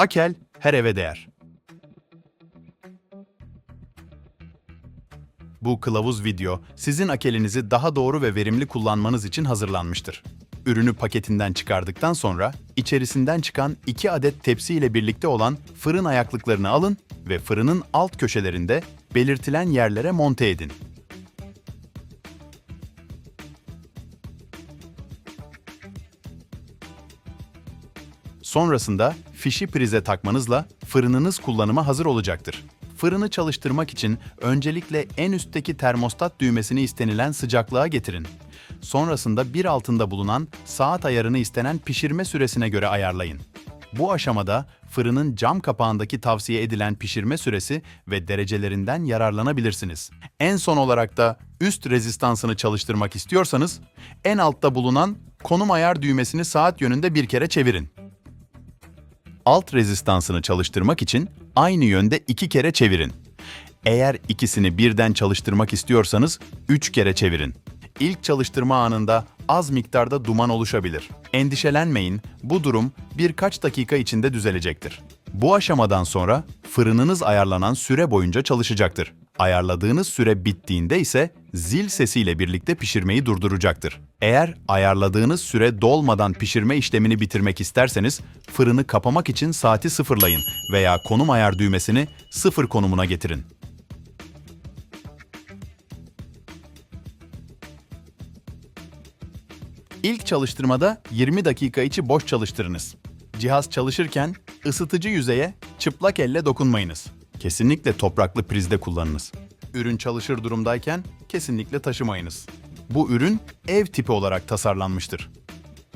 Akel her eve değer. Bu kılavuz video sizin akelinizi daha doğru ve verimli kullanmanız için hazırlanmıştır. Ürünü paketinden çıkardıktan sonra içerisinden çıkan 2 adet tepsi ile birlikte olan fırın ayaklıklarını alın ve fırının alt köşelerinde belirtilen yerlere monte edin. Sonrasında fişi prize takmanızla fırınınız kullanıma hazır olacaktır. Fırını çalıştırmak için öncelikle en üstteki termostat düğmesini istenilen sıcaklığa getirin. Sonrasında bir altında bulunan saat ayarını istenen pişirme süresine göre ayarlayın. Bu aşamada fırının cam kapağındaki tavsiye edilen pişirme süresi ve derecelerinden yararlanabilirsiniz. En son olarak da üst rezistansını çalıştırmak istiyorsanız en altta bulunan konum ayar düğmesini saat yönünde bir kere çevirin alt rezistansını çalıştırmak için aynı yönde iki kere çevirin. Eğer ikisini birden çalıştırmak istiyorsanız üç kere çevirin. İlk çalıştırma anında az miktarda duman oluşabilir. Endişelenmeyin, bu durum birkaç dakika içinde düzelecektir. Bu aşamadan sonra fırınınız ayarlanan süre boyunca çalışacaktır. Ayarladığınız süre bittiğinde ise zil sesiyle birlikte pişirmeyi durduracaktır. Eğer ayarladığınız süre dolmadan pişirme işlemini bitirmek isterseniz fırını kapamak için saati sıfırlayın veya konum ayar düğmesini sıfır konumuna getirin. İlk çalıştırmada 20 dakika içi boş çalıştırınız. Cihaz çalışırken ısıtıcı yüzeye çıplak elle dokunmayınız. Kesinlikle topraklı prizde kullanınız. Ürün çalışır durumdayken kesinlikle taşımayınız. Bu ürün ev tipi olarak tasarlanmıştır.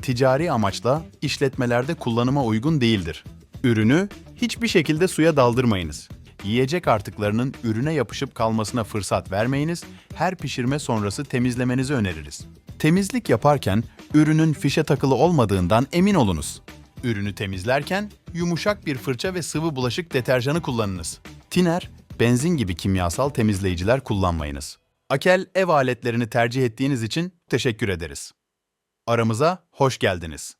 Ticari amaçla işletmelerde kullanıma uygun değildir. Ürünü hiçbir şekilde suya daldırmayınız. Yiyecek artıklarının ürüne yapışıp kalmasına fırsat vermeyiniz, her pişirme sonrası temizlemenizi öneririz. Temizlik yaparken ürünün fişe takılı olmadığından emin olunuz. Ürünü temizlerken yumuşak bir fırça ve sıvı bulaşık deterjanı kullanınız. Tiner, benzin gibi kimyasal temizleyiciler kullanmayınız. Akel ev aletlerini tercih ettiğiniz için teşekkür ederiz. Aramıza hoş geldiniz.